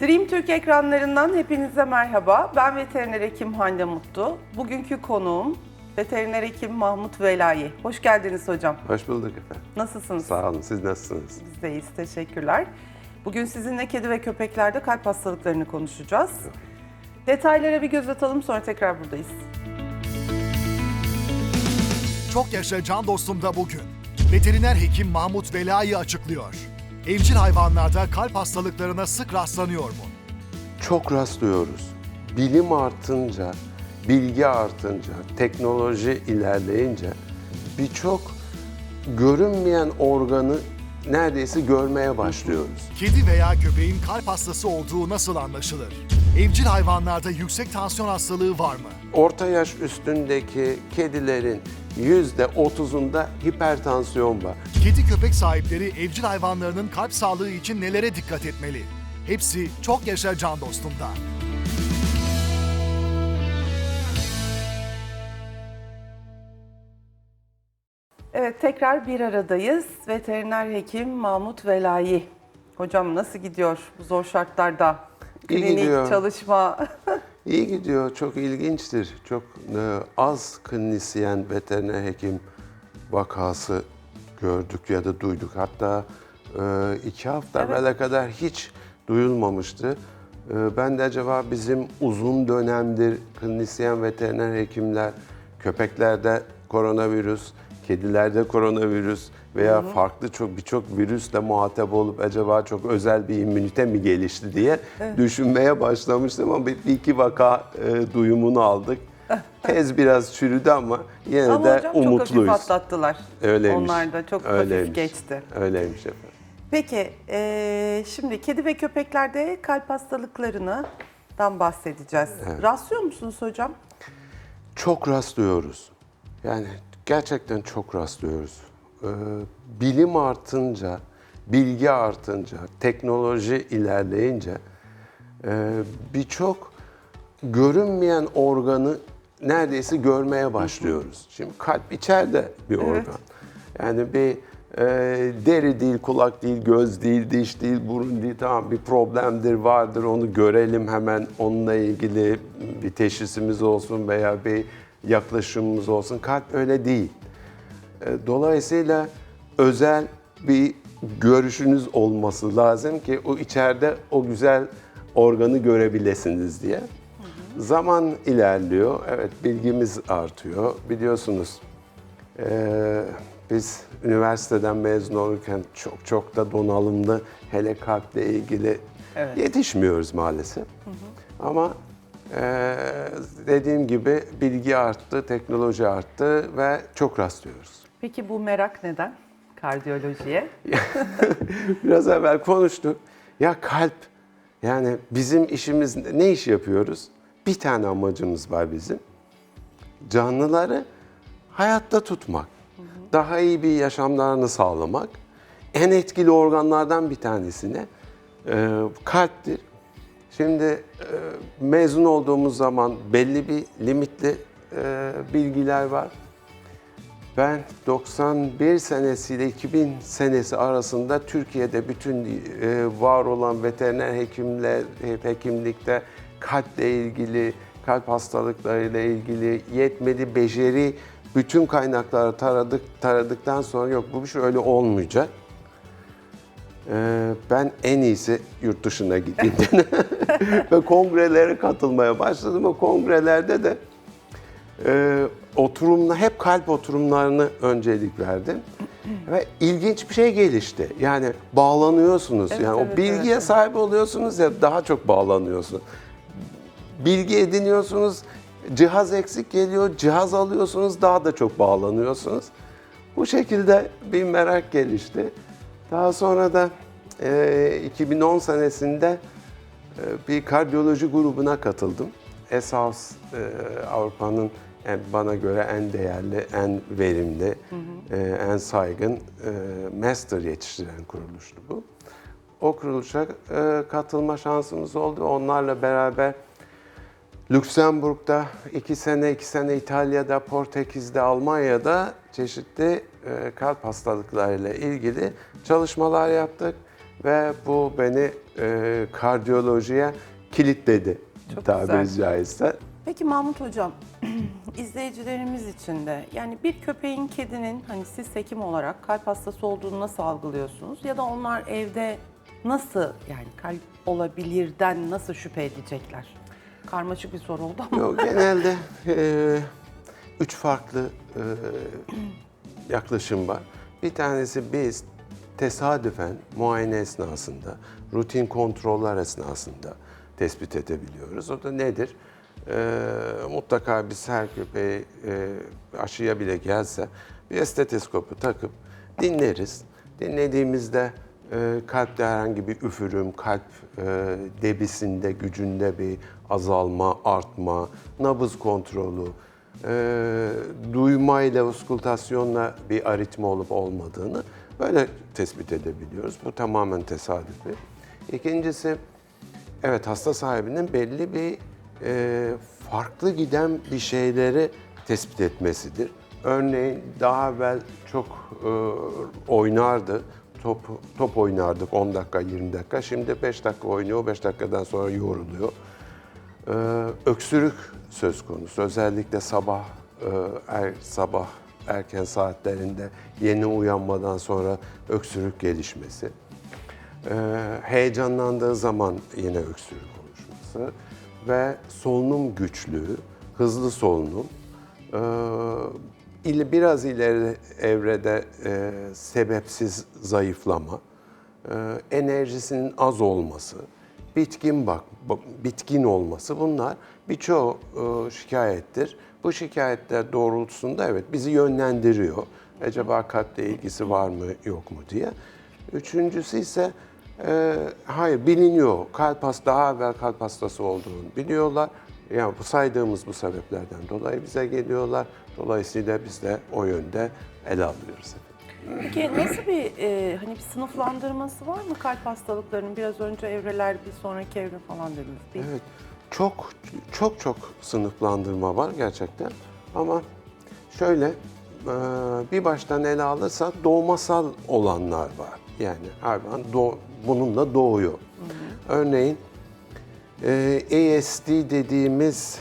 Dream Türk ekranlarından hepinize merhaba. Ben veteriner hekim Hande Mutlu. Bugünkü konuğum veteriner hekim Mahmut Velayi. Hoş geldiniz hocam. Hoş bulduk efendim. Nasılsınız? Sağ olun. Siz nasılsınız? Biz de iyiyiz, teşekkürler. Bugün sizinle kedi ve köpeklerde kalp hastalıklarını konuşacağız. Detaylara bir göz atalım sonra tekrar buradayız. Çok yaşa can dostum da bugün. Veteriner hekim Mahmut Velayi açıklıyor. Evcil hayvanlarda kalp hastalıklarına sık rastlanıyor mu? Çok rastlıyoruz. Bilim artınca, bilgi artınca, teknoloji ilerleyince birçok görünmeyen organı neredeyse görmeye başlıyoruz. Kedi veya köpeğin kalp hastası olduğu nasıl anlaşılır? Evcil hayvanlarda yüksek tansiyon hastalığı var mı? Orta yaş üstündeki kedilerin yüzde otuzunda hipertansiyon var. Kedi köpek sahipleri evcil hayvanlarının kalp sağlığı için nelere dikkat etmeli? Hepsi çok yaşa can dostumda. Evet tekrar bir aradayız. Veteriner hekim Mahmut Velayi. Hocam nasıl gidiyor bu zor şartlarda? İyi Klinik gidiyor. çalışma. İyi gidiyor, çok ilginçtir. Çok e, az klinisyen veteriner hekim vakası gördük ya da duyduk. Hatta e, iki hafta Evet. evvele kadar hiç duyulmamıştı. E, ben de acaba bizim uzun dönemdir klinisyen veteriner hekimler köpeklerde koronavirüs, kedilerde koronavirüs veya farklı çok birçok virüsle muhatap olup acaba çok özel bir immünite mi gelişti diye düşünmeye başlamıştım ama bir, iki vaka e, duyumunu aldık. Tez biraz çürüdü ama yine Ama de hocam çok umutluyuz. hafif atlattılar. Öyleymiş. Onlar da çok Öyleymiş. hafif geçti. Öyleymiş efendim. Peki, eee, şimdi kedi ve köpeklerde kalp hastalıklarından bahsedeceğiz. Rastlıyor musunuz hocam? Çok rastlıyoruz. Yani gerçekten çok rastlıyoruz. Ee, bilim artınca, bilgi artınca, teknoloji ilerleyince e, birçok görünmeyen organı neredeyse görmeye başlıyoruz. Şimdi kalp içeride bir organ. Yani bir e, deri değil, kulak değil, göz değil, diş değil, burun değil. Tamam bir problemdir, vardır onu görelim hemen onunla ilgili bir teşhisimiz olsun veya bir yaklaşımımız olsun. Kalp öyle değil. E, Dolayısıyla özel bir görüşünüz olması lazım ki o içeride o güzel organı görebilesiniz diye. Zaman ilerliyor, evet bilgimiz artıyor. Biliyorsunuz e, biz üniversiteden mezun olurken çok çok da donanımlı hele kalple ilgili Evet. yetişmiyoruz maalesef. Ama e, dediğim gibi bilgi arttı, teknoloji arttı ve çok rastlıyoruz. Peki bu merak neden? Kardiyolojiye. Biraz evvel konuştuk. Ya kalp, yani bizim işimiz ne iş yapıyoruz? Bir tane amacımız var bizim. Canlıları hayatta tutmak. Daha iyi bir yaşamlarını sağlamak. En etkili organlardan bir tanesine e, kalptir. Şimdi e, mezun olduğumuz zaman belli bir limitli e, bilgiler var. Ben 91 senesiyle 2000 senesi arasında Türkiye'de bütün e, var olan veteriner hekimler, hekimlikte kalple ilgili, kalp hastalıklarıyla ilgili yetmedi beceri bütün kaynakları taradık taradıktan sonra yok bu bir şey öyle olmayacak. Ee, ben en iyisi yurt dışına gideyim ve kongrelere katılmaya başladım. O kongrelerde de e, oturumla hep kalp oturumlarını öncelik verdim. Ve ilginç bir şey gelişti. Yani bağlanıyorsunuz. Evet, yani evet, o bilgiye evet. sahip oluyorsunuz ya daha çok bağlanıyorsunuz. Bilgi ediniyorsunuz. Cihaz eksik geliyor. Cihaz alıyorsunuz. Daha da çok bağlanıyorsunuz. Bu şekilde bir merak gelişti. Daha sonra da e, 2010 senesinde e, bir kardiyoloji grubuna katıldım. ESAVS e, Avrupa'nın en- bana göre en değerli, en verimli, e, en saygın e, master yetiştiren kuruluştu bu. O kuruluşa e, katılma şansımız oldu. Onlarla beraber Lüksemburg'da iki sene, iki sene İtalya'da, Portekiz'de, Almanya'da çeşitli e, kalp hastalıklarıyla ilgili çalışmalar yaptık. ve bu beni e, kardiyolojiye kilitledi Çok tabiri güzel. caizse. Peki Mahmut Hocam, izleyicilerimiz için de yani bir köpeğin, kedinin hani siz hekim olarak kalp hastası olduğunu nasıl algılıyorsunuz? Ya da onlar evde nasıl yani kalp olabilirden nasıl şüphe edecekler? Karmaşık bir soru oldu ama. Yok, genelde e, üç farklı e, yaklaşım var. Bir tanesi biz tesadüfen muayene esnasında, rutin kontroller esnasında tespit edebiliyoruz. O da nedir? E, mutlaka biz her köpeği e, aşıya bile gelse bir stetoskopu takıp dinleriz. Dinlediğimizde e, kalpte herhangi bir üfürüm, kalp e, debisinde, gücünde bir azalma, artma, nabız kontrolü, e, duymayla, oskultasyonla bir aritmi olup olmadığını böyle tespit edebiliyoruz. Bu tamamen tesadüfi. İkincisi, evet hasta sahibinin belli bir e, farklı giden bir şeyleri tespit etmesidir. Örneğin daha evvel çok e, oynardı, top, top oynardık 10 dakika, 20 dakika. Şimdi 5 dakika oynuyor, 5 dakikadan sonra yoruluyor. Ee, öksürük söz konusu. Özellikle sabah e, er, sabah erken saatlerinde yeni uyanmadan sonra öksürük gelişmesi. Ee, heyecanlandığı zaman yine öksürük oluşması ve solunum güçlüğü, hızlı solunum. Ee, biraz ileri evrede e, sebepsiz zayıflama, e, enerjisinin az olması, bitkin bak- bitkin olması bunlar birçoğu e, şikayettir. Bu şikayetler doğrultusunda evet bizi yönlendiriyor. Acaba kalple ilgisi var mı yok mu diye. Üçüncüsü ise e, hayır biliniyor. Kalp hasta daha evvel kalp hastası olduğunu biliyorlar. Yani bu saydığımız bu sebeplerden dolayı bize geliyorlar. Dolayısıyla biz de o yönde ele alıyoruz. Peki nasıl bir e, hani bir sınıflandırması var mı kalp hastalıklarının? Biraz önce evreler, bir sonraki evre falan dediniz değil mi? Evet. Çok çok çok sınıflandırma var gerçekten. Ama şöyle e, bir baştan ele alırsak doğmasal olanlar var. Yani hayvan doğ- bununla doğuyor. Örneğin e, ASD dediğimiz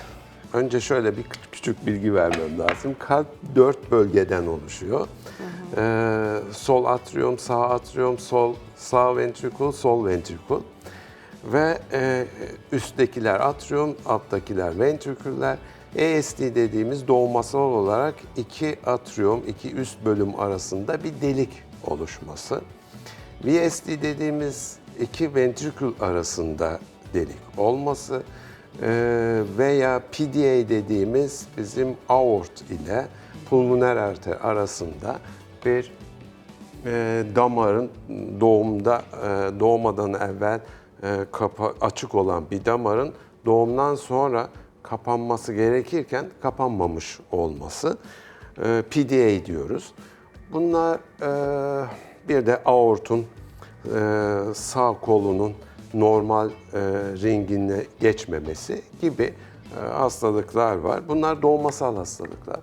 önce şöyle bir küçük- bilgi vermem lazım. Kalp dört bölgeden oluşuyor. E, sol atrium, sağ atrium, sol sağ ventrikül, sol ventrikül. Ve e, üsttekiler atrium, alttakiler ventriküller. ASD dediğimiz doğmasal olarak iki atrium, iki üst bölüm arasında bir delik oluşması. VSD dediğimiz iki ventrikül arasında delik olması e, veya PDA dediğimiz bizim aort ile pulmoner arter arasında bir e, damarın doğumda e, doğmadan evvel kapa- açık olan bir damarın doğumdan sonra kapanması gerekirken kapanmamış olması PDA diyoruz. Bunlar bir de aortun e, sağ kolunun normal e, ringine geçmemesi gibi e, hastalıklar var. Bunlar doğmasal hastalıklar.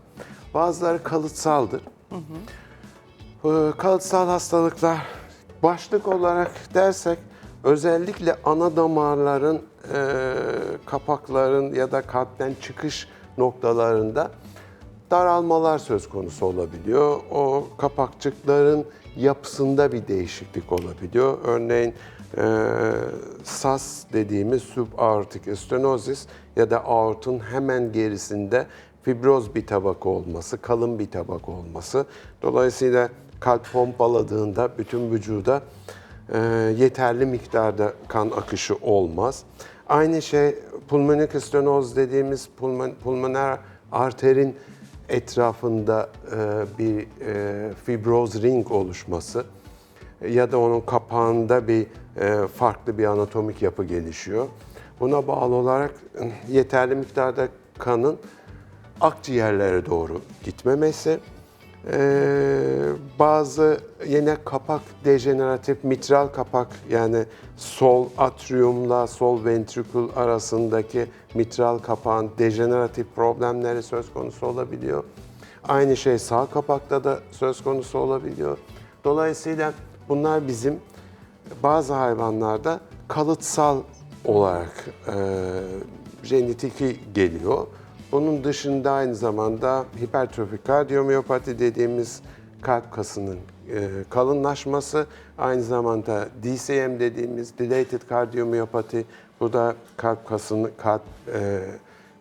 Bazıları kalıtsaldır. Ee, Kalıtsal hastalıklar başlık olarak dersek özellikle ana damarların kapakların ya da kalpten çıkış noktalarında daralmalar söz konusu olabiliyor. O kapakçıkların yapısında bir değişiklik olabiliyor. Örneğin e, SAS dediğimiz subaortik stenozis ya da aortun hemen gerisinde fibroz bir tabaka olması, kalın bir tabaka olması. Dolayısıyla kalp pompaladığında bütün vücuda e, yeterli miktarda kan akışı olmaz. Aynı şey pulmonik stenoz dediğimiz pulmon, pulmoner arterin etrafında e, bir e, fibroz ring oluşması ya da onun kapağında bir e, farklı bir anatomik yapı gelişiyor. Buna bağlı olarak e, yeterli miktarda kanın akciğerlere doğru gitmemesi, e, bazı yine kapak dejeneratif mitral kapak yani sol atriumla sol ventrikül arasındaki mitral kapağın dejeneratif problemleri söz konusu olabiliyor. Aynı şey sağ kapakta da söz konusu olabiliyor. Dolayısıyla bunlar bizim bazı hayvanlarda kalıtsal olarak e, jenetiki geliyor. Bunun dışında aynı zamanda hipertrofik kardiyomiyopati dediğimiz kalp kasının e, kalınlaşması, aynı zamanda DCM dediğimiz dilated kardiyomiyopati, bu da kalp kasının kalp e,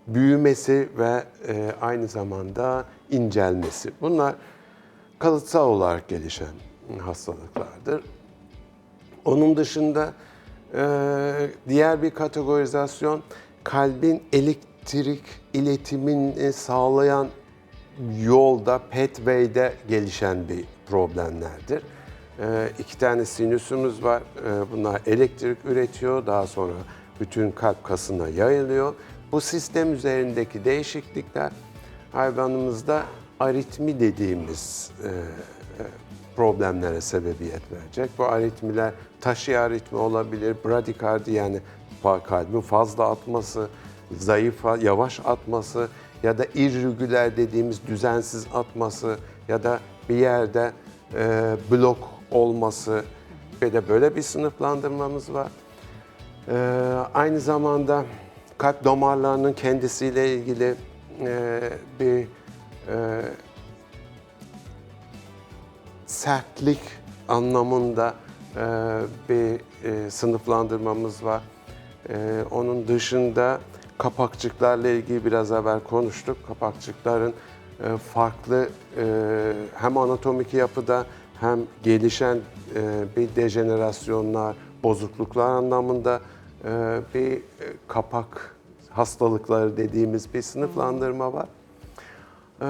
büyümesi ve e, aynı zamanda incelmesi. Bunlar kalıtsal olarak gelişen hastalıklardır. Onun dışında e, diğer bir kategorizasyon kalbin elektrik iletimini sağlayan yolda, pathway'de gelişen bir problemlerdir. E, iki tane sinüsümüz var. E, bunlar elektrik üretiyor. Daha sonra bütün kalp kasına yayılıyor. Bu sistem üzerindeki değişiklikler hayvanımızda aritmi dediğimiz e, problemlere sebebiyet verecek. Bu aritmiler taşı aritmi olabilir, bradikardi yani kalbin fazla atması, zayıf, yavaş atması ya da irregüler dediğimiz düzensiz atması ya da bir yerde e, blok olması ve de böyle bir sınıflandırmamız var. E, aynı zamanda kalp damarlarının kendisiyle ilgili e, bir e, sertlik anlamında e, bir e, sınıflandırmamız var. E, onun dışında kapakçıklarla ilgili biraz evvel konuştuk. Kapakçıkların e, farklı e, hem anatomik yapıda hem gelişen e, bir dejenerasyonlar, bozukluklar anlamında bir e, kapak hastalıkları dediğimiz bir sınıflandırma var. Ee,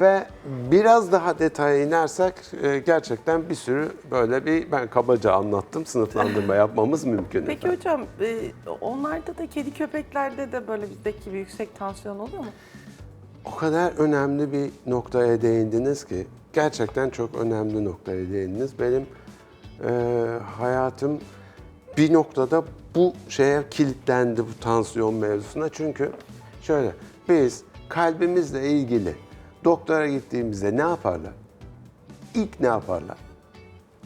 ve biraz daha detaya inersek e, gerçekten bir sürü böyle bir ben kabaca anlattım sınıflandırma yapmamız mümkün. Peki efendim. hocam e, onlarda da kedi köpeklerde de böyle bizdeki gibi yüksek tansiyon oluyor mu? O kadar önemli bir noktaya değindiniz ki gerçekten çok önemli noktaya değindiniz. Benim e, hayatım bir noktada bu şeye kilitlendi bu tansiyon mevzusuna. Çünkü şöyle biz kalbimizle ilgili doktora gittiğimizde ne yaparlar? İlk ne yaparlar?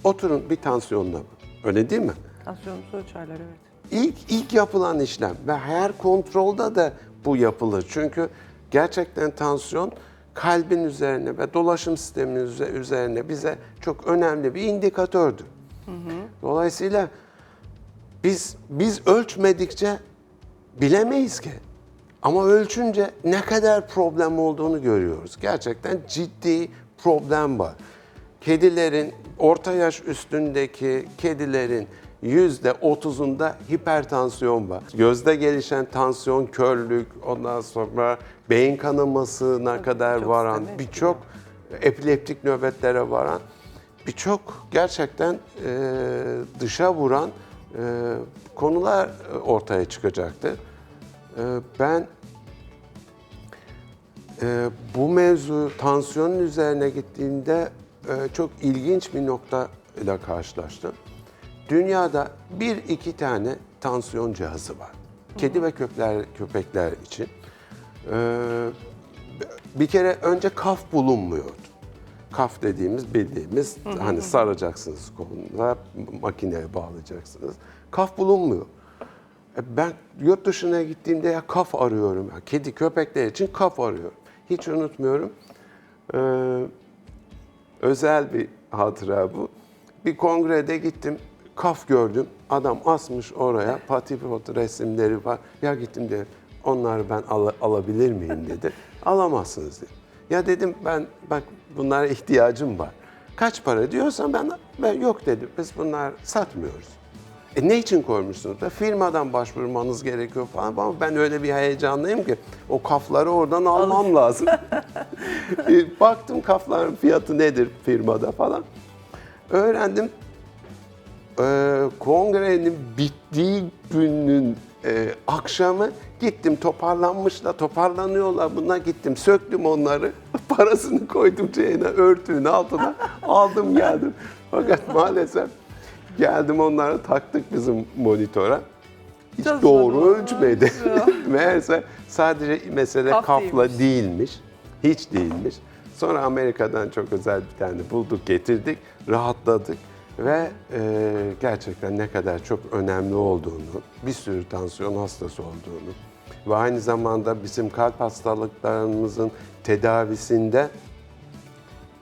Oturun bir tansiyonla? Öyle değil mi? Tansiyonunuzu ölçerler evet. İlk, ilk yapılan işlem ve her kontrolde de bu yapılır. Çünkü gerçekten tansiyon kalbin üzerine ve dolaşım sisteminin üze- üzerine bize çok önemli bir indikatördür. Dolayısıyla biz biz ölçmedikçe bilemeyiz ki. Ama ölçünce ne kadar problem olduğunu görüyoruz. Gerçekten ciddi problem var. Kedilerin, orta yaş üstündeki kedilerin yüzde otuzunda hipertansiyon var. Gözde gelişen tansiyon, körlük, ondan sonra beyin kanamasına kadar çok varan birçok epileptik nöbetlere varan birçok gerçekten e, dışa vuran e, konular ortaya çıkacaktır. E, ben e, bu mevzu tansiyonun üzerine gittiğimde e, çok ilginç bir nokta ile karşılaştım. Dünyada bir iki tane tansiyon cihazı var. Kedi ve köpekler, köpekler için. E, bir kere önce kaf bulunmuyordu. Kaf dediğimiz bildiğimiz hani saracaksınız koluna, makineye bağlayacaksınız. Kaf bulunmuyor. E, Ben yurt dışına gittiğimde ya kaf arıyorum. Ya. Kedi köpekler için kaf arıyorum. Hiç unutmuyorum. Ee, özel bir hatıra bu. Bir kongrede gittim. Kaf gördüm. Adam asmış oraya. Patipot resimleri var. Ya gittim de onları ben al- alabilir miyim dedi. Alamazsınız dedi. Ya dedim ben bak bunlara ihtiyacım var. Kaç para diyorsan ben, ben yok dedim. Biz bunlar satmıyoruz. E ne için koymuşsunuz da firmadan başvurmanız gerekiyor falan ama ben öyle bir heyecanlıyım ki o kafları oradan almam lazım. E, Baktım kafların fiyatı nedir firmada falan. Öğrendim. Ee, kongrenin bittiği günün e, akşamı gittim toparlanmışlar, toparlanıyorlar. Buna gittim, söktüm onları. Parasını koydum şeyine, örtüğün altına. aldım geldim. Fakat maalesef geldim onları taktık bizim monitöre. Hiç Çok doğru zor. ölçmedi. Meğerse sadece mesele Kaf kafla değilmiş. değilmiş. Hiç değilmiş. Sonra Amerika'dan çok özel bir tane bulduk, getirdik, rahatladık. ve e, gerçekten ne kadar çok önemli olduğunu, bir sürü tansiyon hastası olduğunu ve aynı zamanda bizim kalp hastalıklarımızın tedavisinde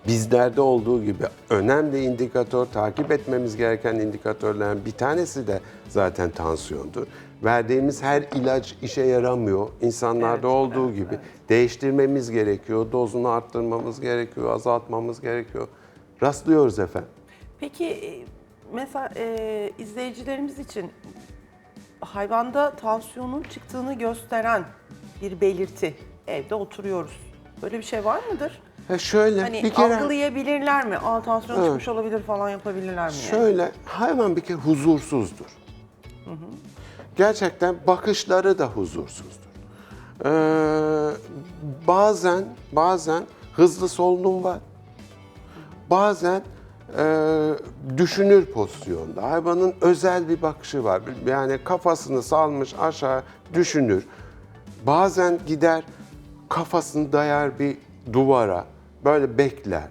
bizlerde olduğu gibi önemli indikatör, takip etmemiz gereken indikatörlerin bir tanesi de zaten tansiyondur. Verdiğimiz her ilaç işe yaramıyor. İnsanlarda Evet, olduğu evet, gibi değiştirmemiz gerekiyor, dozunu arttırmamız gerekiyor, azaltmamız gerekiyor. Rastlıyoruz efendim. Peki e, mesela e, izleyicilerimiz için hayvanda tansiyonun çıktığını gösteren bir belirti evde oturuyoruz. Böyle bir şey var mıdır? Ha şöyle Hani bir kere algılayabilirler mi? Aa tansiyon Evet. çıkmış olabilir falan yapabilirler mi? yani? Şöyle, hayvan bir kere huzursuzdur. Gerçekten bakışları da huzursuzdur. Ee, bazen, bazen hızlı solunum var. Bazen e, düşünür pozisyonda. Hayvanın özel bir bakışı var. Yani kafasını salmış aşağı düşünür. Bazen gider kafasını dayar bir duvara. Böyle bekler.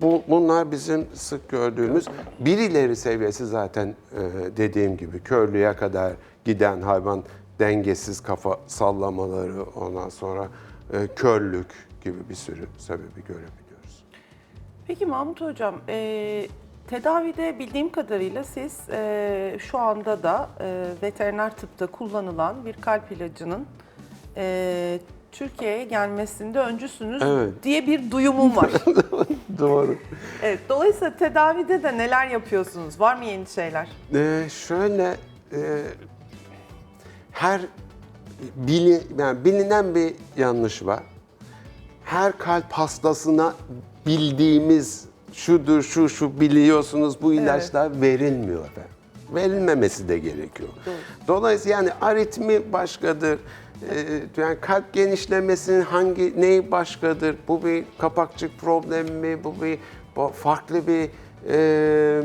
Bu, bunlar bizim sık gördüğümüz birileri seviyesi zaten e, dediğim gibi körlüğe kadar giden hayvan dengesiz kafa sallamaları ondan sonra e, körlük gibi bir sürü sebebi görebiliyoruz. Peki Mahmut Hocam, e, tedavide bildiğim kadarıyla siz e, şu anda da e, veteriner tıpta kullanılan bir kalp ilacının e, Türkiye'ye gelmesinde öncüsünüz Evet. diye bir duyumum var. Doğru. evet, dolayısıyla tedavide de neler yapıyorsunuz? Var mı yeni şeyler? Ee, şöyle e, her bili, yani bilinen bir yanlış var. Her kalp hastasına bildiğimiz şudur şu şu biliyorsunuz bu ilaçlar verilmiyor efendim. Verilmemesi de gerekiyor. Dolayısıyla yani aritmi başkadır. Ee, yani kalp genişlemesinin hangi neyi başkadır? Bu bir kapakçık problemi mi? Bu bir bu farklı bir e,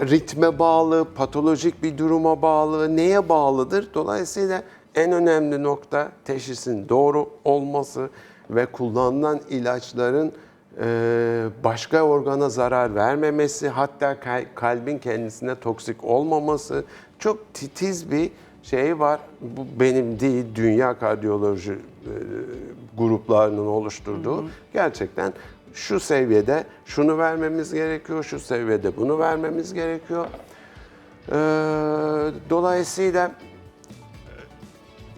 ritme bağlı, patolojik bir duruma bağlı, neye bağlıdır? Dolayısıyla en önemli nokta teşhisin doğru olması ve kullanılan ilaçların e, başka organa zarar vermemesi, hatta kal- kalbin kendisine toksik olmaması çok titiz bir şey var. Bu benim değil, dünya kardiyoloji e, gruplarının oluşturduğu. Gerçekten şu seviyede şunu vermemiz gerekiyor, şu seviyede bunu vermemiz gerekiyor. Ee, dolayısıyla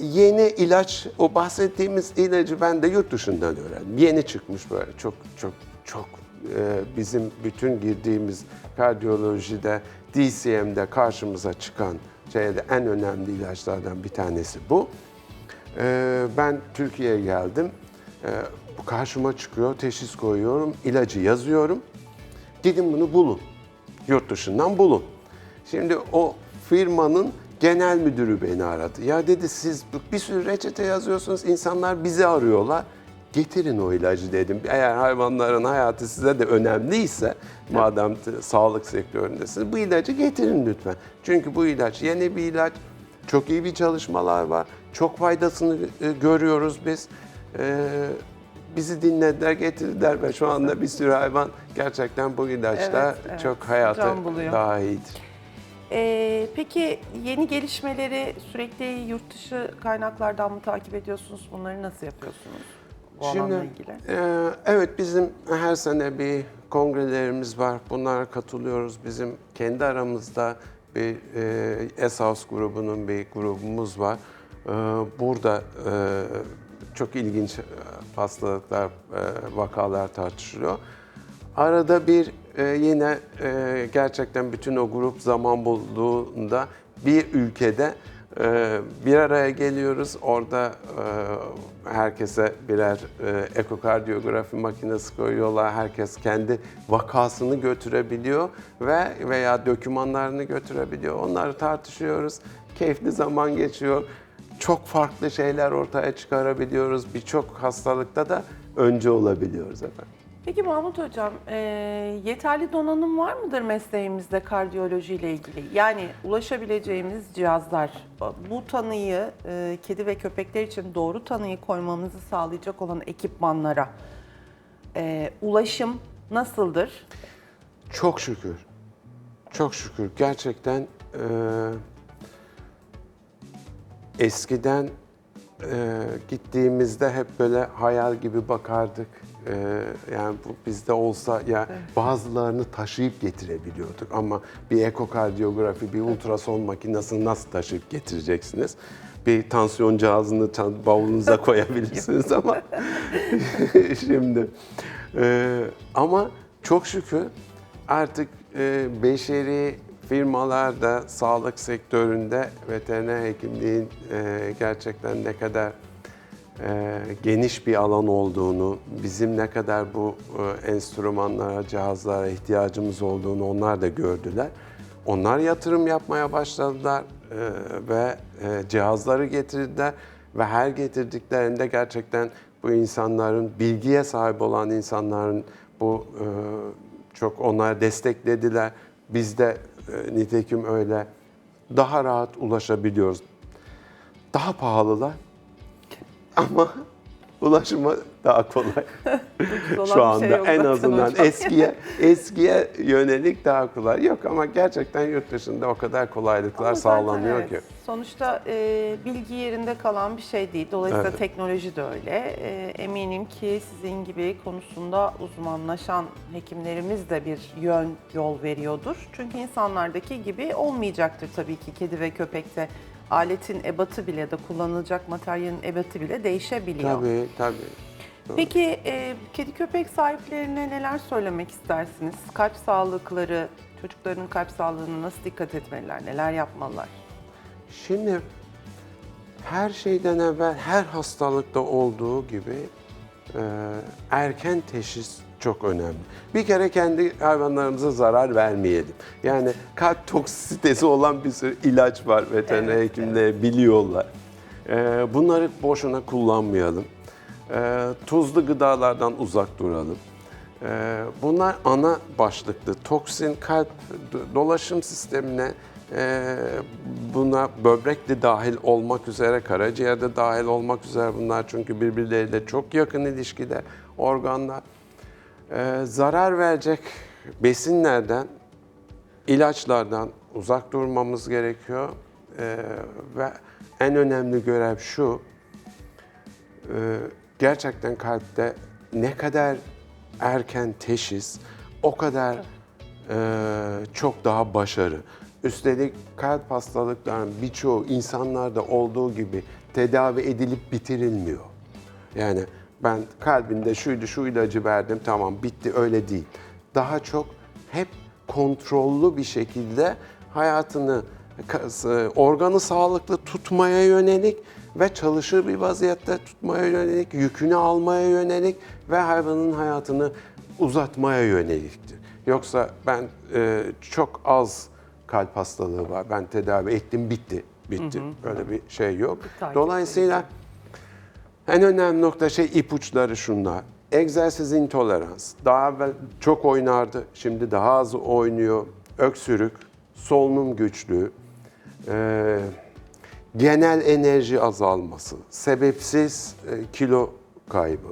yeni ilaç, o bahsettiğimiz ilacı ben de yurt dışından öğrendim. Yeni çıkmış böyle çok çok çok e, bizim bütün girdiğimiz kardiyolojide, DCM'de karşımıza çıkan şeyde en önemli ilaçlardan bir tanesi bu. Ee, ben Türkiye'ye geldim. Ee, karşıma çıkıyor, teşhis koyuyorum, ilacı yazıyorum. Gidin bunu bulun. Yurt dışından bulun. Şimdi o firmanın genel müdürü beni aradı. Ya dedi siz bir sürü reçete yazıyorsunuz, insanlar bizi arıyorlar. Getirin o ilacı dedim. Eğer hayvanların hayatı size de önemliyse, madem sağlık sektöründesiniz, bu ilacı getirin lütfen. Çünkü bu ilaç yeni bir ilaç, çok iyi bir çalışmalar var. Çok faydasını e, görüyoruz biz. E, bizi dinlediler, getirdiler ve şu anda bir sürü hayvan gerçekten bu ilaçla Evet, evet. çok buluyor. daha iyidir. Ee, peki yeni gelişmeleri sürekli yurt dışı kaynaklardan mı takip ediyorsunuz? Bunları nasıl yapıyorsunuz bu alanla ilgili? e, evet bizim her sene bir kongrelerimiz var. Bunlara katılıyoruz. Bizim kendi aramızda bir e, Esas grubunun bir grubumuz var. E, burada e, çok ilginç hastalıklar, e, vakalar tartışılıyor. Arada bir e, yine e, gerçekten bütün o grup zaman bulduğunda bir ülkede bir araya geliyoruz. Orada e, herkese birer e, ekokardiyografi makinesi koyuyorlar. Herkes kendi vakasını götürebiliyor ve veya dokümanlarını götürebiliyor. Onları tartışıyoruz. Keyifli zaman geçiyor. Çok farklı şeyler ortaya çıkarabiliyoruz. Birçok hastalıkta da önce olabiliyoruz efendim. Peki Mahmut Hocam, e, yeterli donanım var mıdır mesleğimizde kardiyoloji ile ilgili? Yani ulaşabileceğimiz cihazlar, bu tanıyı e, kedi ve köpekler için doğru tanıyı koymamızı sağlayacak olan ekipmanlara e, ulaşım nasıldır? Çok şükür. Çok şükür. Gerçekten e, eskiden e, gittiğimizde hep böyle hayal gibi bakardık. E, yani bu bizde olsa ya bazılarını taşıyıp getirebiliyorduk ama bir ekokardiyografi, bir ultrason makinesini nasıl taşıyıp getireceksiniz? Bir tansiyon cihazını bavulunuza koyabilirsiniz ama şimdi e, ama çok şükür artık e, beşeri firmalarda, sağlık sektöründe veteriner hekimliğin e, gerçekten ne kadar e, geniş bir alan olduğunu, bizim ne kadar bu e, enstrümanlara, cihazlara ihtiyacımız olduğunu onlar da gördüler. Onlar yatırım yapmaya başladılar e, ve cihazları getirdiler ve her getirdiklerinde gerçekten bu insanların, bilgiye sahip olan insanların bu çok onları desteklediler. Biz de e, nitekim öyle daha rahat ulaşabiliyoruz. Daha pahalılar ama ulaşımı daha kolay. Şu bir anda şey yok en azından hocam. eskiye eskiye yönelik daha kolay. Yok ama gerçekten yurt dışında o kadar kolaylıklar Ama zaten sağlanıyor evet, ki. Sonuçta e, bilgi yerinde kalan bir şey değil. Dolayısıyla Evet. teknoloji de öyle. E, eminim ki sizin gibi konusunda uzmanlaşan hekimlerimiz de bir yön yol veriyordur. Çünkü insanlardaki gibi olmayacaktır tabii ki kedi ve köpekte. Aletin ebatı bile de kullanılacak materyalin ebatı bile değişebiliyor. Tabii tabii. Peki e, kedi köpek sahiplerine neler söylemek istersiniz? Kalp sağlıkları, çocukların kalp sağlığına nasıl dikkat etmeliler, neler yapmalılar? Şimdi her şeyden evvel her hastalıkta olduğu gibi e, erken teşhis çok önemli. Bir kere kendi hayvanlarımıza zarar vermeyelim. Yani kalp toksisitesi olan bir sürü ilaç var veteriner Evet, hekimler biliyorlar. E, bunları boşuna kullanmayalım. E, tuzlu gıdalardan uzak duralım. E, bunlar ana başlıklı. Toksin kalp do- dolaşım sistemine buna böbrek de dahil olmak üzere, karaciğer de dahil olmak üzere bunlar çünkü birbirleriyle çok yakın ilişkide organlar. E, zarar verecek besinlerden, ilaçlardan uzak durmamız gerekiyor. E, ve en önemli görev şu, e, gerçekten kalpte ne kadar erken teşhis, o kadar e, çok daha başarı. Üstelik kalp hastalıklarının birçoğu insanlarda olduğu gibi tedavi edilip bitirilmiyor. Yani ben kalbinde şuydu şu ilacı verdim tamam bitti öyle değil. Daha çok hep kontrollü bir şekilde hayatını organı sağlıklı tutmaya yönelik ve çalışır bir vaziyette tutmaya yönelik, yükünü almaya yönelik ve hayvanın hayatını uzatmaya yöneliktir. Yoksa ben e, çok az kalp hastalığı var. Ben tedavi ettim bitti. Bitti. Öyle bir şey yok. Dolayısıyla en önemli nokta şey ipuçları şunlar. Egzersiz intolerans. Daha evvel çok oynardı, şimdi daha az oynuyor. Öksürük, solunum güçlüğü, e, genel enerji azalması, sebepsiz e, kilo kaybı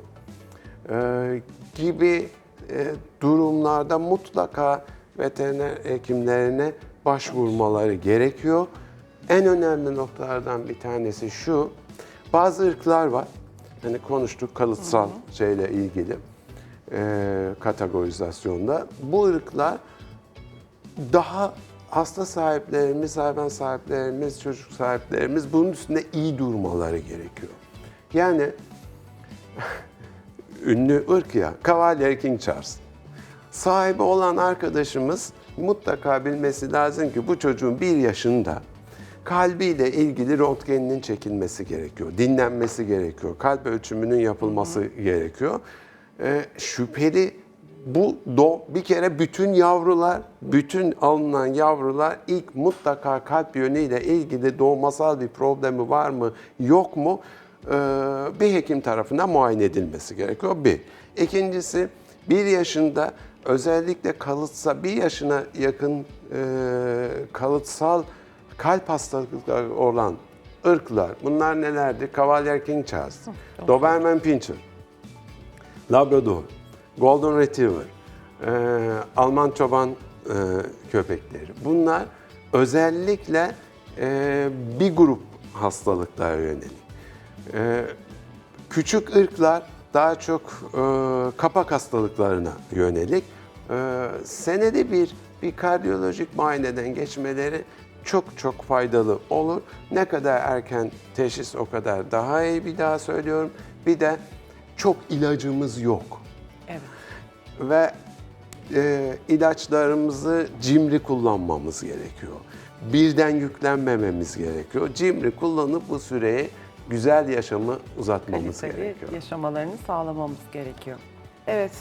e, gibi e, durumlarda mutlaka veteriner hekimlerine başvurmaları gerekiyor. En önemli noktalardan bir tanesi şu, bazı ırklar var, hani konuştuk kalıtsal şeyle ilgili e, kategorizasyonda. Bu ırklar daha hasta sahiplerimiz, hayvan sahiplerimiz, çocuk sahiplerimiz bunun üstünde iyi durmaları gerekiyor. Yani ünlü ırk ya, Cavalier King Charles. Sahibi olan arkadaşımız mutlaka bilmesi lazım ki bu çocuğun bir yaşında kalbiyle ilgili röntgeninin çekilmesi gerekiyor, dinlenmesi gerekiyor, kalp ölçümünün yapılması gerekiyor. Ee, şüpheli bu do, bir kere bütün yavrular, bütün alınan yavrular ilk mutlaka kalp yönüyle ilgili doğmasal bir problemi var mı, yok mu? Ee, bir hekim tarafından muayene edilmesi gerekiyor. Bir. İkincisi bir yaşında özellikle kalıtsa bir yaşına yakın e, kalıtsal kalp hastalıkları olan ırklar. Bunlar nelerdi? Cavalier King Charles, Doberman Pinscher, Labrador, Golden Retriever, e, Alman çoban e, köpekleri. Bunlar özellikle e, bir grup hastalıklara yönelik. E, küçük ırklar daha çok e, kapak hastalıklarına yönelik. E, senede bir bir kardiyolojik muayeneden geçmeleri çok çok faydalı olur. Ne kadar erken teşhis o kadar daha iyi bir daha söylüyorum. Bir de çok ilacımız yok Evet. ve e, ilaçlarımızı cimri kullanmamız gerekiyor. Birden yüklenmememiz gerekiyor. Cimri kullanıp bu süreyi güzel yaşamı uzatmamız Kaliteli gerekiyor. yaşamalarını sağlamamız gerekiyor. Evet,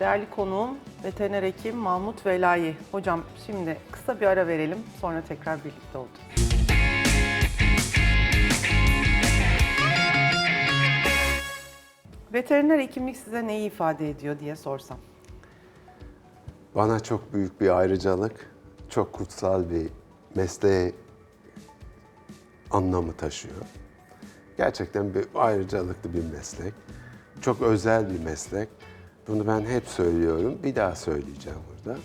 değerli konuğum veteriner hekim Mahmut Velayi. Hocam şimdi kısa bir ara verelim, sonra tekrar birlikte olacağız. Veteriner hekimlik size neyi ifade ediyor diye sorsam. Bana çok büyük bir ayrıcalık, çok kutsal bir mesleğe anlamı taşıyor. Gerçekten bir ayrıcalıklı bir meslek. Çok özel bir meslek. Bunu ben hep söylüyorum. Bir daha söyleyeceğim burada.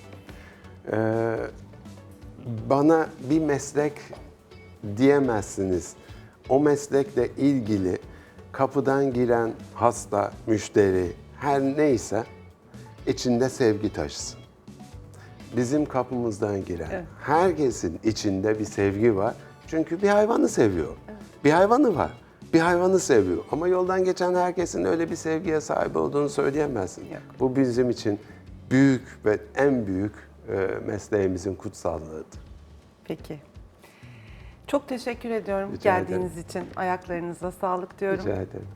Ee, bana bir meslek diyemezsiniz. O meslekle ilgili kapıdan giren hasta, müşteri her neyse içinde sevgi taşısın. Bizim kapımızdan giren Evet. herkesin içinde bir sevgi var. Çünkü bir hayvanı seviyor. Bir hayvanı var. Bir hayvanı seviyor. Ama yoldan geçen herkesin öyle bir sevgiye sahip olduğunu söyleyemezsin. Yok. Bu bizim için büyük ve en büyük e, mesleğimizin kutsallığıdır. Peki. Çok teşekkür ediyorum Rica geldiğiniz için. Ayaklarınıza sağlık diyorum. Rica ederim.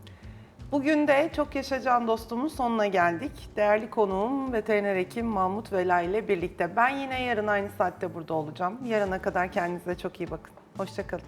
Bugün de Çok Yaşa Can Dostum'un sonuna geldik. Değerli konuğum veteriner hekim Mahmut Vela ile birlikte. Ben yine yarın aynı saatte burada olacağım. Yarına kadar kendinize çok iyi bakın. Hoşçakalın.